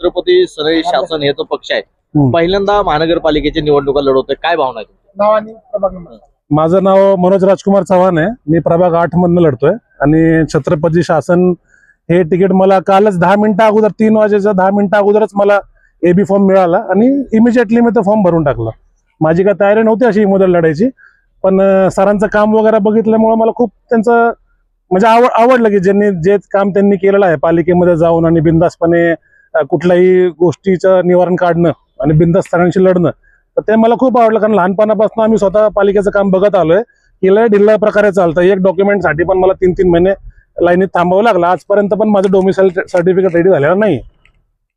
छत्रपती सनई शासन हे तो पक्ष आहे. पहिल्यांदा महानगरपालिकेच्या निवडणुका लढवतोय. काय भावना आहे तुमची? नाव आणि प्रभाग नंबर. माझं नाव मनोज राजकुमार चव्हाण आहे. मी प्रभाग आठ मधनं लढतोय. आणि छत्रपती शासन हे तिकीट मला कालच दहा मिनिटं अगोदर तीन वाजेच्या दहा मिनिटं अगोदरच मला एबी फॉर्म मिळाला. आणि इमिजिएटली मी तो फॉर्म भरून टाकला. माझी काय तयारी नव्हती अशी मुदत लढायची. पण सरांचं काम वगैरे बघितल्यामुळे मला खूप त्यांचं म्हणजे आवड आवडलं की ज्यांनी जे काम त्यांनी केलेलं आहे पालिकेमध्ये जाऊन आणि बिंदासपणे कुठल्याही गोष्टीचं निवारण काढणं आणि बिंदस्थानांशी लढणं तर ते मला खूप आवडलं. कारण लहानपणापासून आम्ही स्वतः पालिकेचं काम बघत आलोय. की लय ढिल्ला प्रकारे चालतं एक डॉक्युमेंटसाठी पण मला तीन तीन महिने लाईनीत थांबावं लागलं. आजपर्यंत पण माझं डोमिसाईल सर्टिफिकेट रेडी झालेलं नाही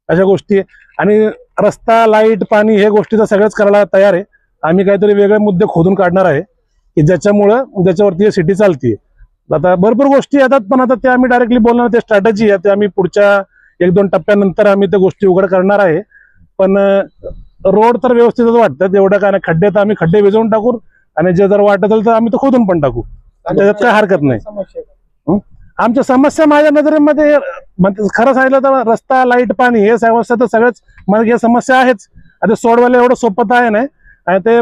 अशा गोष्टी. आणि रस्ता लाइट पाणी हे गोष्टी तर सगळंच करायला तयार आहे. आम्ही काहीतरी वेगळे मुद्दे खोदून काढणार आहे. की ज्याच्यामुळं ज्याच्यावरती सिटी चालतीये. आता भरपूर गोष्टी येतात पण आता ते आम्ही डायरेक्टली बोलणार ते स्ट्रॅटेजी आहे. ते आम्ही पुढच्या एक दोन टप्प्यानंतर आम्ही त्या गोष्टी उघड करणार आहे. पण रोड तर व्यवस्थितच वाटतात एवढं काय नाही खड्डे तर आम्ही खड्डे विजवून टाकू आणि जे जर वाटत असेल तर आम्ही तो खोदून पण टाकू. त्याच्यात काय हरकत नाही. आमच्या समस्या माझ्या नजरेमध्ये म्हणजे खरं सांगितलं तर रस्ता लाइट पाणी हे समस्या तर सगळ्याच मग या समस्या आहेच. आता सोडवायला एवढं सोपं तर आहे नाही. आणि ते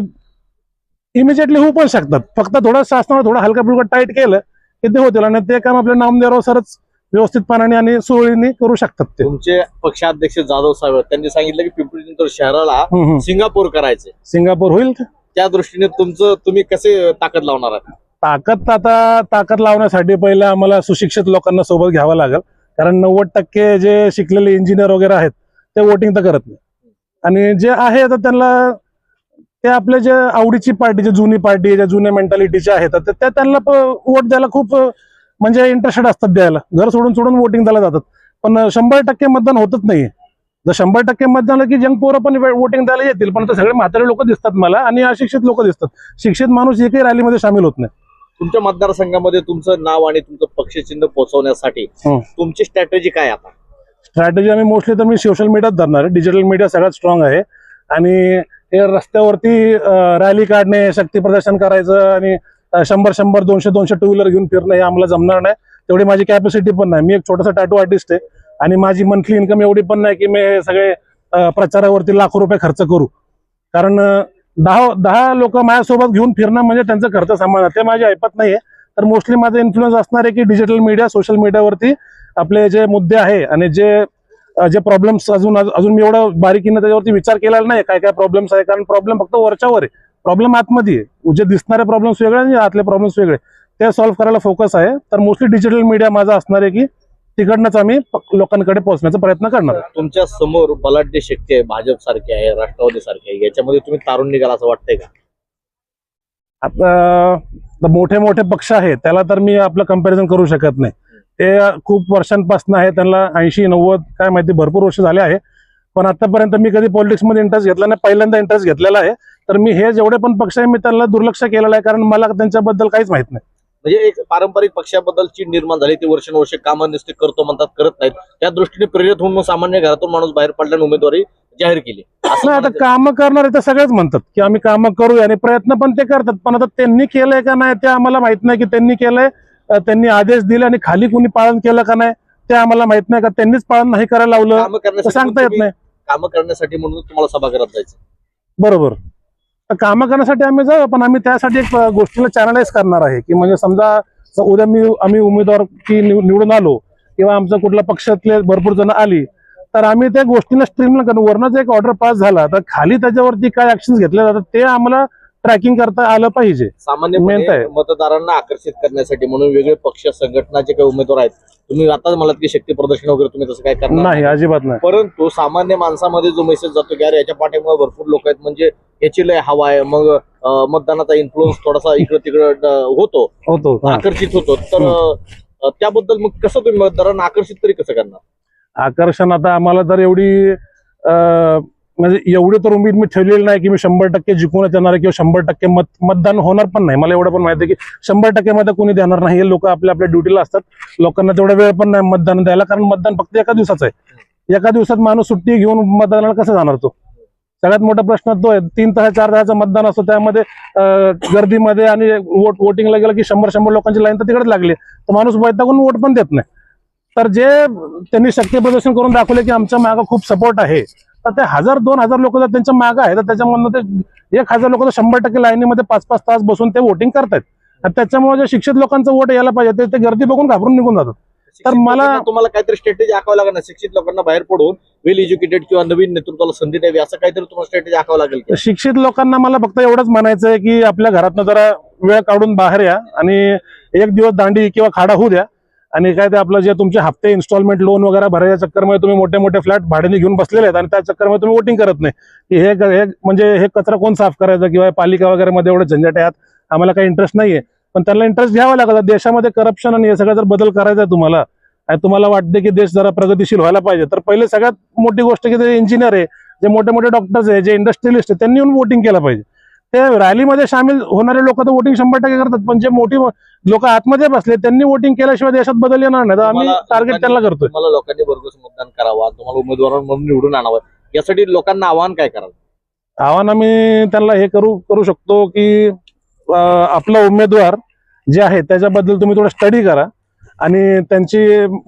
इमिजिएटली होऊ पण शकतात. फक्त थोडं शासनानं थोडं हलका फुलका टाईट केलं की ते होतील. आणि ते काम आपल्या नामदेवराव सरच व्यवस्थितपणाने आणि सुरळीने करू शकतात ते तुमचे पक्षाध्यक्ष जाधव साहेब. त्यांनी सांगितलं की पिंपरी चिंचवड शहराला. सिंगापूर करायचे सिंगापूर होईल का? त्या दृष्टीने तुमचं तुम्ही कसे ताकद लावणार आहात ताकद आता ताकद लावण्यासाठी पहिले आम्हाला सुशिक्षित लोकांना सोबत घ्यावं लागेल कारण नव्वद टक्के जे शिकलेले इंजिनियर वगैरे आहेत ते वोटिंग तर करत नाही आणि जे आहे तर त्यांना ते आपले जे आवडीची पार्टी जे जुनी पार्टी जे जुन्या मेंटॅलिटीचे आहेत तर ते त्यांना वोट द्यायला खूप म्हणजे इंटरेस्टेड असतात द्यायला. घर सोडून सोडून वोटिंग द्यायला जातात. पण शंभर टक्के मतदान होतच नाही जर शंभर टक्के मतदान की जंग पोरं पण वोटिंग द्यायला येतील पण आता सगळे म्हातारे लोक दिसतात मला आणि अशिक्षित लोक दिसतात. शिक्षित माणूस एकही रॅलीमध्ये सामील होत नाही. तुमच्या मतदारसंघामध्ये तुमचं नाव आणि तुमचं पक्षचिन्ह पोहोचवण्यासाठी. तुमची स्ट्रॅटेजी काय आता? स्ट्रॅटेजी आम्ही मोस्टली तर मी सोशल मीडियात धरणार आहे. डिजिटल मीडिया सगळ्यात स्ट्रॉंग आहे. आणि हे रस्त्यावरती रॅली काढणे शक्ती प्रदर्शन करायचं आणि शंभर शंभर दोनशे दोनशे टू व्हीलर घेऊन फिरणं हे आम्हाला जमणार नाही. तेवढी माझी कॅपॅसिटी पण नाही. मी एक छोटासा टॅटू आर्टिस्ट आहे आणि माझी मंथली इन्कम एवढी पण नाही की मी सगळे प्रचारावरती लाखो रुपये खर्च करू. कारण दहा दहा लोक माझ्यासोबत घेऊन फिरणं म्हणजे त्यांचा खर्च सांभाळणं. ते माझे ऐपत नाहीये. तर मोस्टली माझं इन्फ्लुएन्स असणार आहे की डिजिटल मीडिया सोशल मीडियावरती आपले जे मुद्दे आहे आणि जे जे प्रॉब्लेम्स अजून अजून मी एवढं बारीकीनं त्याच्यावरती विचार केलेला नाही काय काय प्रॉब्लेम्स आहे? कारण प्रॉब्लेम फक्त वरच्यावर आहे. प्रॉब्लेम आतमध्ये आहे. जे दिसणारे प्रॉब्लेम्स वेगळे आणि आतले प्रॉब्लेम्स वेगळे. ते सॉल्व्ह करायला फोकस आहे. तर मोस्टली डिजिटल मीडिया माझा असणार आहे की तिकडनंच आम्ही लोकांकडे पोहोचण्याचा प्रयत्न करणार. तुमच्यासमोर बलाढ्य शक्ती आहे भाजप सारखी आहे राष्ट्रवादी सारखी आहे. याच्यामध्ये तुम्ही तारून निघाल असं वाटतंय का? आता आता मोठे मोठे पक्ष आहेत. त्याला तर मी आपलं कंपॅरिझन करू शकत नाही. ते खूप वर्षांपासून आहे. त्यांना ऐंशी नव्वद काय माहिती भरपूर वर्ष झाले आहे. पण आतापर्यंत मी कधी पॉलिटिक्समध्ये इंटरेस्ट घेतला नाही. पहिल्यांदा इंटरेस्ट घेतलेला आहे. तर मी हे जेवढे पण पक्ष आहे मी त्यांना दुर्लक्ष केलेलं आहे. कारण मला त्यांच्याबद्दल काहीच माहीत नाही. म्हणजे एक पारंपरिक पक्षाबद्दल चीड निर्माण झाली. ते वर्षानुवर्ष कामं नुसते करतो म्हणतात करत नाहीत. त्या दृष्टीने प्रेरित होऊन मग सामान्य घरातून माणूस बाहेर पडल्याने उमेदवारी जाहीर केली. असं नाही आता. कामं करणारे तर सगळेच म्हणतात की आम्ही कामं करूया आणि प्रयत्न पण ते करतात. पण आता त्यांनी केलंय का नाही ते आम्हाला माहीत नाही की त्यांनी केलंय. त्यांनी आदेश दिले आणि खाली कुणी पालन केलं का नाही ते आम्हाला माहीत नाही का त्यांनीच पालन नाही करायला लावलं. सांगता येत नाही. कामं करण्यासाठी म्हणून तुम्हाला सभागृहात जायचं बरोबर. तर कामं करण्यासाठी आम्ही जाऊ पण आम्ही त्यासाठी एक गोष्टीला चॅनलाइज करणार आहे की म्हणजे समजा स- उद्या मी आम्ही उमेदवार की निव- निवडून आलो किंवा आमचा कुठल्या पक्षातले भरपूर जण आली तर आम्ही त्या गोष्टीला स्ट्रीमला करू. वरनच एक ऑर्डर पास झाला तर खाली त्याच्यावरती काय ऍक्शन घेतले जातात ते आम्हाला ट्रॅकिंग करता आलं पाहिजे. आहे. मतदारांना आकर्षित करण्यासाठी म्हणून वेगळे पक्ष संघटनाचे काही उमेदवार आहेत. तुम्ही आताच म्हणलात की शक्ती प्रदर्शन वगैरे तुम्ही तसं काय करणार नाही अजिबात नाही. परंतु सामान्य माणसामध्ये जो मेसेज जातो की अरे याच्या पाठीमुळे भरपूर लोक आहेत म्हणजे याची लय हवा आहे. मग अं, मतदानाचा इन्फ्लुअन्स थोडासा इकडे तिकडे होतो. होतो हा. आकर्षित होतो. तर अं, त्याबद्दल मग कसं तुम्ही मतदारांना आकर्षित तरी कसं करणार? आकर्षण आता आम्हाला तर एवढी अं, म्हणजे एवढी तर उमेद मी ठेवलेली नाही की मी शंभर टक्के जिंकूनच येणार आहे किंवा शंभर टक्के मत मतदान होणार पण नाही. मला एवढं पण माहिती आहे की शंभर टक्के मत कोणी देणार नाही. हे लोक आपल्या आपल्या ड्युटीला असतात. लोकांना तेवढा वेळ पण नाही मतदान द्यायला कारण मतदान फक्त एका दिवसाचं आहे. एका दिवसात माणूस सुट्टी घेऊन मतदानाला कसं जाणार तो? सगळ्यात मोठा प्रश्न तो आहे. तीन तास चार तासाचं मतदान असतो. त्यामध्ये गर्दीमध्ये आणि वोट वोटिंगला गेलं की शंभर शंभर लोकांची लाईन तर तिकडेच लागली. तर माणूस वैतागून वोट पण देत नाही. तर जे त्यांनी शक्य प्रदर्शन करून दाखवले की आमच्या मागं खूप सपोर्ट आहे. तर ते हजार दोन हजार लोक जर त्यांच्या मागं आहे तर त्याच्यामधनं ते एक हजार लोक तर शंभर टक्के लाईनीमध्ये पाच पाच तास बसून ते वोटिंग करतायत. आणि त्याच्यामुळे जे शिक्षित लोकांचं वोट यायला पाहिजे ते- ते गर्दी बघून घाबरून निघून जातात. शिक्षित मला- तुम्हाला काहीतरी स्ट्रॅटेजी आखावं लागेल ना? शिक्षित लोकांना बाहेर पडून वेल एज्युकेटेड किंवा नवीन नेतृत्वाला संधी द्यावी असं काहीतरी तुम्हाला स्ट्रॅटेजी आखावं लागेल? शिक्षित लोकांना मला फक्त एवढंच म्हणायचं आहे की आपल्या घरातनं जरा वेळ काढून बाहेर या आणि एक दिवस दांडी किंवा खाडा होऊ द्या. आणि काय ते आपलं जे तुमचे हप्ते इन्स्टॉलमेंट लोन वगैरे भरायच्या चक्करमध्ये तुम्ही मोठे मोठे फ्लॅट भाड्याने घेऊन बसलेले आहेत आणि त्या चक्करमध्ये तुम्ही वोटिंग करत नाही. की हे हे म्हणजे हे कचरा कोण साफ करायचं किंवा पालिका वगैरे मध्ये एवढे झंझट आहेत आम्हाला काही इंटरेस्ट नाहीये. पण त्यांना इंटरेस्ट घ्यावा लागत देशामध्ये करप्शन आणि हे सगळं जर बदल करायचा आहे तुम्हाला आणि तुम्हाला वाटते की देश जरा प्रगतिशील व्हायला पाहिजे तर पहिले सगळ्यात मोठी गोष्ट की ते इंजिनियर आहे जे मोठे मोठे डॉक्टर्स आहे जे इंडस्ट्रियलिस्ट आहे त्यांनी येऊन वोटिंग केलं पाहिजे. ते रॅलीमध्ये सामील होणारे लोक तर वोटिंग शंभर टक्के करतात पण जे मोठी लोक आतमध्ये बसले त्यांनी वोटिंग केल्याशिवाय देशात बदल येणार नाही. तर आम्ही टार्गेट त्यांना करतोय. तुम्हाला लोकांनी भरघोस मतदान करावं तुम्हाला उमेदवार म्हणून निवडून आणावं. यासाठी लोकांना आवाहन काय करावं आव्हान आम्ही त्यांना हे करू करू शकतो की आपला उमेदवार जे आहे त्याच्याबद्दल तुम्ही थोडं स्टडी करा. आणि त्यांची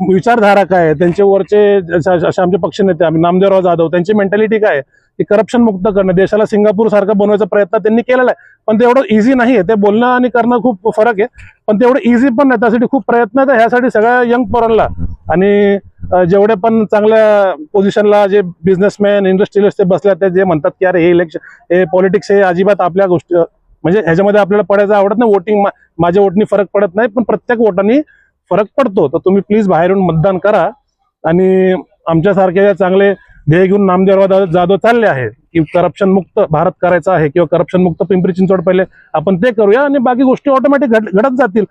विचारधारा काय आहे? त्यांचे वरचे असे आमचे पक्षनेते आम्ही नामदेवराव जाधव त्यांची मेंटॅलिटी काय आहे? की करप्शन मुक्त करणं देशाला सिंगापूर सारखं बनवायचा प्रयत्न त्यांनी केलेला आहे. पण ते एवढं इझी नाही आहे. ते बोलणं आणि करणं खूप फरक आहे. पण तेवढं इझी पण नाही. त्यासाठी खूप प्रयत्न आहेत. ह्यासाठी सगळ्या यंग पोरांना आणि जेवढे पण चांगल्या पोझिशनला जे बिझनेसमॅन इंडस्ट्रियलिस्ट ते बसले आहेत, ते जे म्हणतात की अरे हे इलेक्शन हे पॉलिटिक्स हे अजिबात आपल्या गोष्टी म्हणजे ह्याच्यामध्ये आपल्याला पडायचं आवडत नाही. वोटिंग माझ्या वोटनी फरक पडत नाही. पण प्रत्येक वोटांनी फरक पडतो. तर तुम्ही प्लीज बाहेरून मतदान करा. आणि आमच्यासारखे चांगले ध्येय घेऊन नामदेवराव जाधव चालले आहे की करप्शन मुक्त भारत करायचा आहे किंवा करप्शन मुक्त पिंपरी चिंचवड पहिले आपण ते करूया आणि बाकी गोष्टी ऑटोमॅटिक घडत जातील.